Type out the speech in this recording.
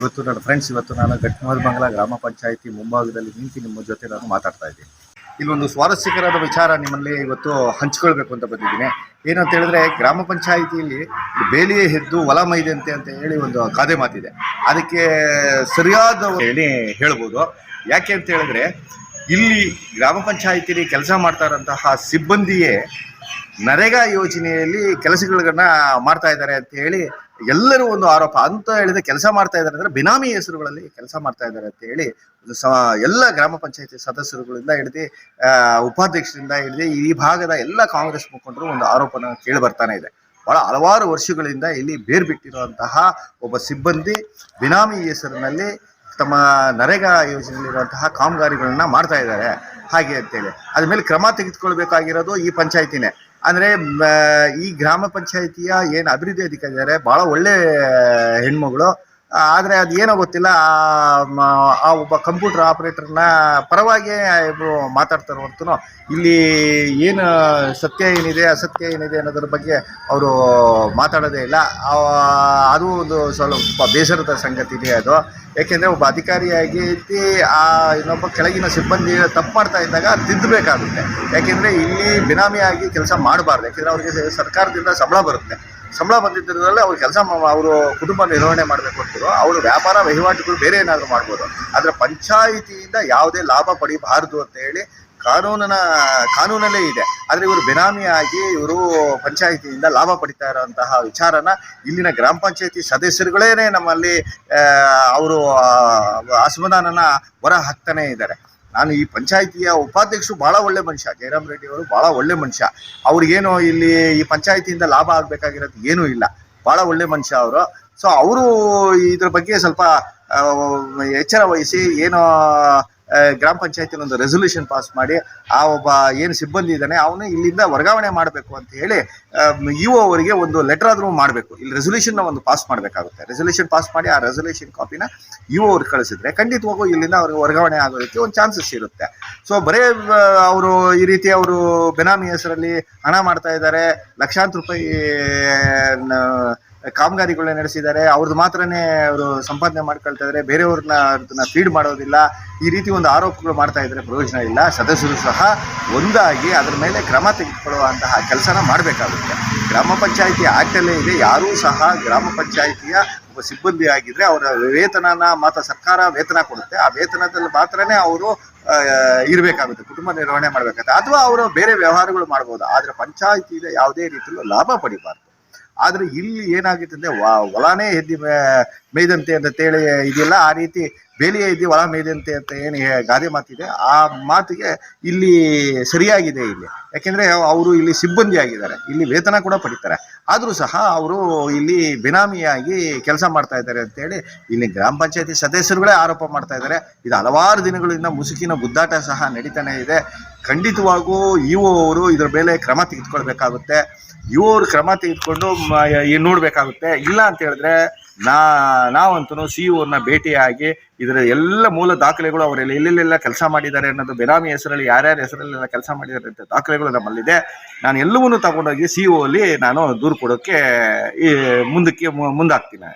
ಇವತ್ತು ನನ್ನ ಫ್ರೆಂಡ್ಸ್ ಇವತ್ತು ನಾನು ಗಟ್ಮಹಲ್ಮಂಗಲ ಗ್ರಾಮ ಪಂಚಾಯಿತಿ ಮುಂಭಾಗದಲ್ಲಿ ನಿಂತು ನಿಮ್ಮ ಜೊತೆ ನಾನು ಮಾತಾಡ್ತಾ ಇದ್ದೀನಿ. ಇಲ್ಲೊಂದು ಸ್ವಾರಸ್ಯಕರಾದ ವಿಚಾರ ನಿಮ್ಮಲ್ಲಿ ಇವತ್ತು ಹಂಚ್ಕೊಳ್ಬೇಕು ಅಂತ ಬಂದಿದ್ದೀನಿ. ಏನಂತ ಹೇಳಿದ್ರೆ ಗ್ರಾಮ ಪಂಚಾಯಿತಿಯಲ್ಲಿ ಬೇಲಿಯೇ ಹೆದ್ದು ಹೊಲ ಮೈದಂತೆ ಅಂತ ಹೇಳಿ ಒಂದು ಕಾದೆ ಮಾತಿದೆ. ಅದಕ್ಕೆ ಸರಿಯಾದ ಹೇಳಿ ಹೇಳ್ಬೋದು. ಯಾಕೆ ಅಂತ ಹೇಳಿದ್ರೆ ಇಲ್ಲಿ ಗ್ರಾಮ ಪಂಚಾಯಿತಿಲಿ ಕೆಲಸ ಮಾಡ್ತಾ ಇರೋಂತಹ ಸಿಬ್ಬಂದಿಯೇ ನರೇಗಾ ಯೋಜನೆಯಲ್ಲಿ ಕೆಲಸಗಳನ್ನ ಮಾಡ್ತಾ ಇದ್ದಾರೆ ಅಂತ ಹೇಳಿ ಎಲ್ಲರೂ ಒಂದು ಆರೋಪ. ಅಂತ ಹೇಳಿದ್ರೆ ಕೆಲಸ ಮಾಡ್ತಾ ಇದ್ದಾರೆ ಅಂದ್ರೆ ಬಿನಾಮಿ ಹೆಸರುಗಳಲ್ಲಿ ಕೆಲಸ ಮಾಡ್ತಾ ಇದ್ದಾರೆ ಅಂತ ಹೇಳಿ ಎಲ್ಲ ಗ್ರಾಮ ಪಂಚಾಯತಿ ಸದಸ್ಯರುಗಳಿಂದ ಹಿಡಿದು ಉಪಾಧ್ಯಕ್ಷರಿಂದ ಹಿಡಿದು ಈ ಭಾಗದ ಎಲ್ಲ ಕಾಂಗ್ರೆಸ್ ಮುಖಂಡರು ಒಂದು ಆರೋಪನ ಕೇಳಿ ಬರ್ತಾನೆ ಇದೆ. ಬಹಳ ಹಲವಾರು ವರ್ಷಗಳಿಂದ ಇಲ್ಲಿ ಬೇರ್ ಬಿಟ್ಟಿರುವಂತಹ ಒಬ್ಬ ಸಿಬ್ಬಂದಿ ಬಿನಾಮಿ ಹೆಸರಿನಲ್ಲಿ ತಮ್ಮ ನರೇಗಾ ಯೋಜನೆಯಲ್ಲಿರುವಂತಹ ಕಾಮಗಾರಿಗಳನ್ನ ಮಾಡ್ತಾ ಇದ್ದಾರೆ. ಹಾಗೆ ಅಂತೇಳಿ ಅದ್ರ ಮೇಲೆ ಕ್ರಮ ತೆಗೆದುಕೊಳ್ಬೇಕಾಗಿರೋದು ಈ ಪಂಚಾಯತಿನೇ. ಅಂದ್ರೆ ಈ ಗ್ರಾಮ ಪಂಚಾಯಿತಿಯ ಏನು ಅಭಿವೃದ್ಧಿ ಅಧಿಕಾರಿ ಇದ್ದಾರೆ ಬಹಳ ಒಳ್ಳೆ ಹೆಣ್ಮಗಳು ಆದ್ರೆ ಅದು ಏನೋ ಗೊತ್ತಿಲ್ಲ, ಆ ಒಬ್ಬ ಕಂಪ್ಯೂಟರ್ ಆಪರೇಟರ್ನ ಪರವಾಗಿ ಇಬ್ಬರು ಮಾತಾಡ್ತಾರೆ ಹೊರತು ಇಲ್ಲಿ ಏನು ಸತ್ಯ ಏನಿದೆ, ಅಸತ್ಯ ಏನಿದೆ ಅನ್ನೋದ್ರ ಬಗ್ಗೆ ಅವರು ಮಾತಾಡೋದೇ ಇಲ್ಲ. ಅದು ಒಂದು ಸ್ವಲ್ಪ ಬೇಸರದ ಸಂಗತಿ ಇದೆ ಅದು. ಯಾಕೆಂದ್ರೆ ಒಬ್ಬ ಅಧಿಕಾರಿಯಾಗಿ ಆ, ಇನ್ನೊಬ್ಬ ಕೆಳಗಿನ ಸಿಬ್ಬಂದಿ ತಪ್ಪು ಮಾಡ್ತಾ ಇದ್ದಾಗ ತಿದ್ದಬೇಕಾಗುತ್ತೆ. ಯಾಕೆಂದರೆ ಇಲ್ಲಿ ಬಿನಾಮಿಯಾಗಿ ಕೆಲಸ ಮಾಡಬಾರ್ದು. ಯಾಕೆಂದ್ರೆ ಅವ್ರಿಗೆ ಸರ್ಕಾರದಿಂದ ಸಂಬಳ ಬರುತ್ತೆ. ಸಂಬಳ ಬಂದಿದ್ದರಲ್ಲಿ ಅವ್ರು ಕೆಲಸ ಅವರು ಕುಟುಂಬ ನಿರ್ವಹಣೆ ಮಾಡಬೇಕು ಅಂತಿರೋ, ಅವರು ವ್ಯಾಪಾರ ವಹಿವಾಟುಗಳು ಬೇರೆ ಏನಾದರೂ ಮಾಡ್ಬೋದು. ಆದರೆ ಪಂಚಾಯಿತಿಯಿಂದ ಯಾವುದೇ ಲಾಭ ಪಡಿಬಾರ್ದು ಅಂತ ಹೇಳಿ ಕಾನೂನಿನ, ಕಾನೂನಲ್ಲೇ ಇದೆ. ಆದರೆ ಇವರು ಬೆನಾಮಿಯಾಗಿ ಇವರು ಪಂಚಾಯಿತಿಯಿಂದ ಲಾಭ ಪಡಿತಾ ಇರೋಂತಹ ವಿಚಾರನ ಇಲ್ಲಿನ ಗ್ರಾಮ ಪಂಚಾಯಿತಿ ಸದಸ್ಯರುಗಳೇನೆ ನಮ್ಮಲ್ಲಿ ಅವರು ಅಸಮಾಧಾನನ ಹೊರ ಹಾಕ್ತಾನೆ ಇದ್ದಾರೆ. ನಾನು ಈ ಪಂಚಾಯಿತಿಯ ಉಪಾಧ್ಯಕ್ಷರು ಬಹಳ ಒಳ್ಳೆ ಮನುಷ್ಯ, ಜಯರಾಮ್ ರೆಡ್ಡಿ ಅವರು ಬಹಳ ಒಳ್ಳೆ ಮನುಷ್ಯ. ಅವ್ರಿಗೇನು ಇಲ್ಲಿ ಈ ಪಂಚಾಯಿತಿಯಿಂದ ಲಾಭ ಆಗಬೇಕಾಗಿರೋದು ಏನೂ ಇಲ್ಲ. ಬಹಳ ಒಳ್ಳೆ ಮನುಷ್ಯ ಅವರು. ಸೊ ಅವರು ಇದ್ರ ಬಗ್ಗೆ ಸ್ವಲ್ಪ ಎಚ್ಚರ ವಹಿಸಿ, ಏನು ಗ್ರಾಮ ಪಂಚಾಯತಿ ಒಂದು ರೆಸೊಲ್ಯೂಷನ್ ಪಾಸ್ ಮಾಡಿ, ಆ ಒಬ್ಬ ಏನು ಸಿಬ್ಬಂದಿ ಇದ್ದಾನೆ, ಅವನು ಇಲ್ಲಿಂದ ವರ್ಗಾವಣೆ ಮಾಡಬೇಕು ಅಂತ ಹೇಳಿ ಇಒ ಅವರಿಗೆ ಒಂದು ಲೆಟರ್ ಆದ್ರೂ ಮಾಡಬೇಕು. ಇಲ್ಲಿ ರೆಸೊಲ್ಯೂಷನ್ ಒಂದು ಪಾಸ್ ಮಾಡಬೇಕಾಗುತ್ತೆ. ರೆಸೊಲ್ಯೂಷನ್ ಪಾಸ್ ಮಾಡಿ ಆ ರೆಸೊಲ್ಯೂಷನ್ ಕಾಪಿನ ಇಒ ಅವ್ರಿಗೆ ಕಳಿಸಿದ್ರೆ ಖಂಡಿತವಾಗೂ ಇಲ್ಲಿಂದ ಅವ್ರಿಗೆ ವರ್ಗಾವಣೆ ಆಗೋದಕ್ಕೆ ಒಂದು ಚಾನ್ಸಸ್ ಇರುತ್ತೆ. ಸೊ ಬರೇ ಅವರು ಈ ರೀತಿ ಅವರು ಬೆನಾಮಿ ಹೆಸರಲ್ಲಿ ಹಣ ಮಾಡ್ತಾ ಇದ್ದಾರೆ, ಲಕ್ಷಾಂತರ ರೂಪಾಯಿ ಕಾಮಗಾರಿಗಳನ್ನ ನಡೆಸಿದ್ದಾರೆ ಅವ್ರದ್ದು ಮಾತ್ರನೇ ಅವರು ಸಂಪಾದನೆ ಮಾಡ್ಕೊಳ್ತಾ ಇದ್ದಾರೆ ಬೇರೆಯವ್ರನ್ನ ಅದನ್ನ ಫೀಡ್ ಮಾಡೋದಿಲ್ಲ. ಈ ರೀತಿ ಒಂದು ಆರೋಪಗಳು ಮಾಡ್ತಾ ಇದ್ರೆ ಪ್ರಯೋಜನ ಇಲ್ಲ. ಸದಸ್ಯರು ಸಹ ಒಂದಾಗಿ ಅದರ ಮೇಲೆ ಕ್ರಮ ತೆಗೆದುಕೊಳ್ಳುವಂತಹ ಕೆಲಸನ ಮಾಡಬೇಕಾಗುತ್ತೆ. ಗ್ರಾಮ ಪಂಚಾಯಿತಿ ಆಗ್ತಲೇ ಇದೆ. ಯಾರೂ ಸಹ ಗ್ರಾಮ ಪಂಚಾಯಿತಿಯ ಒಬ್ಬ ಸಿಬ್ಬಂದಿ ಆಗಿದ್ರೆ ಅವರ ವೇತನನ ಮಾತ್ರ ಸರ್ಕಾರ ವೇತನ ಕೊಡುತ್ತೆ. ಆ ವೇತನದಲ್ಲಿ ಮಾತ್ರನೇ ಅವರು ಇರಬೇಕಾಗುತ್ತೆ. ಕುಟುಂಬ ನಿರ್ವಹಣೆ ಮಾಡಬೇಕಾಗುತ್ತೆ. ಅಥವಾ ಅವರು ಬೇರೆ ವ್ಯವಹಾರಗಳು ಮಾಡ್ಬೋದು. ಆದರೆ ಪಂಚಾಯಿತಿಯಿಂದ ಯಾವುದೇ ರೀತಿಯಲ್ಲೂ ಲಾಭ ಪಡಿಬಾರ್ದು. ಆದರೆ ಇಲ್ಲಿ ಏನಾಗಿತ್ತು ಅಂದ್ರೆ ಹೊಲನೇ ಎದ್ದಿ ಮೇಯ್ದಂತೆ ಅಂತ ಹೇಳಿ ಇದೆಯಲ್ಲ ಆ ರೀತಿ ಬೇಲಿಯೇ ಇದೆ, ಒಳ ಮೇಯ್ದಂತೆ ಅಂತ ಏನು ಗಾದೆ ಮಾತಿದೆ, ಆ ಮಾತಿಗೆ ಇಲ್ಲಿ ಸರಿಯಾಗಿದೆ ಇಲ್ಲಿ. ಯಾಕೆಂದ್ರೆ ಅವರು ಇಲ್ಲಿ ಸಿಬ್ಬಂದಿ ಆಗಿದ್ದಾರೆ, ಇಲ್ಲಿ ವೇತನ ಕೂಡ ಪಡಿತಾರೆ. ಆದರೂ ಸಹ ಅವರು ಇಲ್ಲಿ ಬಿನಾಮಿಯಾಗಿ ಕೆಲಸ ಮಾಡ್ತಾ ಇದ್ದಾರೆ ಅಂತೇಳಿ ಇಲ್ಲಿ ಗ್ರಾಮ ಪಂಚಾಯತಿ ಸದಸ್ಯರುಗಳೇ ಆರೋಪ ಮಾಡ್ತಾ ಇದ್ದಾರೆ. ಇದು ಹಲವಾರು ದಿನಗಳಿಂದ ಮುಸುಕಿನ ಗುದ್ದಾಟ ಸಹ ನಡೀತಾನೆ ಇದೆ. ಖಂಡಿತವಾಗೂ ಇಒ ಅವರು ಇದರ ಮೇಲೆ ಕ್ರಮ ತೆಗೆದುಕೊಳ್ಬೇಕಾಗುತ್ತೆ. ಇವರು ಕ್ರಮ ತೆಗೆದುಕೊಂಡು ನೋಡ್ಬೇಕಾಗುತ್ತೆ. ಇಲ್ಲ ಅಂತ ಹೇಳಿದ್ರೆ ನಾ, ನಾವಂತೂ ಸಿ ಅವ್ರನ್ನ ಭೇಟಿಯಾಗಿ ಇದರ ಎಲ್ಲ ಮೂಲ ದಾಖಲೆಗಳು ಅವರೆಲ್ಲ ಎಲ್ಲೆಲ್ಲೆಲ್ಲ ಕೆಲಸ ಮಾಡಿದ್ದಾರೆ ಅನ್ನೋದು ಬೆನಾಮಿ ಹೆಸರಲ್ಲಿ, ಯಾರ್ಯಾರ ಹೆಸರಲ್ಲೆಲ್ಲ ಕೆಲಸ ಮಾಡಿದ್ದಾರೆ ಅಂತ ದಾಖಲೆಗಳು ನಮ್ಮಲ್ಲಿದೆ. ನಾನು ಎಲ್ಲವನ್ನೂ ತಗೊಂಡೋಗಿ ಸಿ ಅಲ್ಲಿ ನಾನು ದೂರು ಕೊಡೋಕ್ಕೆ ಈ ಮುಂದಕ್ಕೆ ಮುಂದಾಗ್ತೀನಿ.